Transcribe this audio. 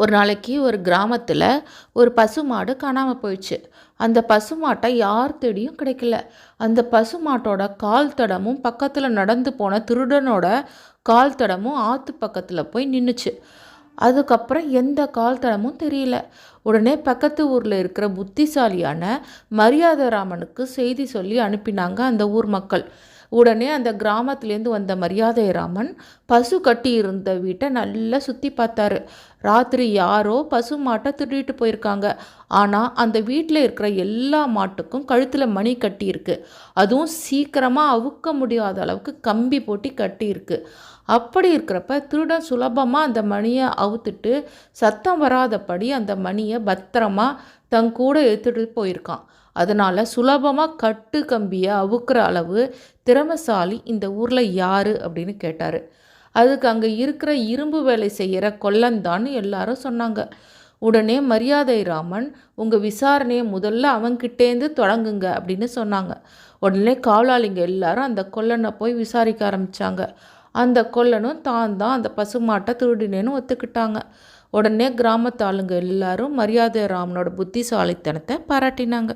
ஒரு நாளைக்கு ஒரு கிராமத்தில் ஒரு பசுமாடு காணாமல் போயிடுச்சு. அந்த பசுமாட்டை யார் தேடியும் கிடைக்கல. அந்த பசுமாட்டோட கால் தடமும் பக்கத்தில் நடந்து போன திருடனோட கால் தடமும் ஆற்று பக்கத்தில் போய் நின்றுச்சு அதுக்கப்புறம் எந்த கால் தடமும் தெரியல. உடனே பக்கத்து ஊரில் இருக்கிற புத்திசாலியான மரியாதராமனுக்கு செய்தி சொல்லி அனுப்பினாங்க அந்த ஊர் மக்கள். உடனே அந்த கிராமத்துலேருந்து வந்த மரியாதை ராமன் பசு கட்டி இருந்த வீட்டை நல்லா சுற்றி பார்த்தாரு. ராத்திரி யாரோ பசு மாட்டை திருடிட்டு போயிருக்காங்க. ஆனால் அந்த வீட்டில் இருக்கிற எல்லா மாட்டுக்கும் கழுத்தில் மணி கட்டியிருக்கு. அதுவும் சீக்கிரமாக அவுக்க முடியாத அளவுக்கு கம்பி போட்டி கட்டியிருக்கு. அப்படி இருக்கிறப்ப திருடன் சுலபமாக அந்த மணியை அவுத்துட்டு சத்தம் வராதபடி அந்த மணியை பத்திரமா தன் கூட எடுத்துகிட்டு போயிருக்கான். அதனால் சுலபமாக கட்டு கம்பியை அவுக்கிற அளவு திறமசாலி இந்த ஊரில் யார் அப்படின்னு கேட்டார். அதுக்கு அங்கே இருக்கிற இரும்பு வேலை செய்கிற கொல்லந்தான்னு எல்லாரும் சொன்னாங்க. உடனே மரியாதை ராமன் உங்கள் விசாரணையை முதல்ல அவன்கிட்டேருந்து தொடங்குங்க அப்படின்னு சொன்னாங்க. உடனே காவலாளிங்க எல்லாரும் அந்த கொல்லனை போய் விசாரிக்க ஆரம்பித்தாங்க அந்த கொல்லனும் தான் தான் அந்த பசுமாட்டை திருடினேன்னு ஒத்துக்கிட்டாங்க. உடனே கிராமத்து ஆளுங்க எல்லாரும் மரியாதை ராமனோட புத்திசாலித்தனத்தை பாராட்டினாங்க.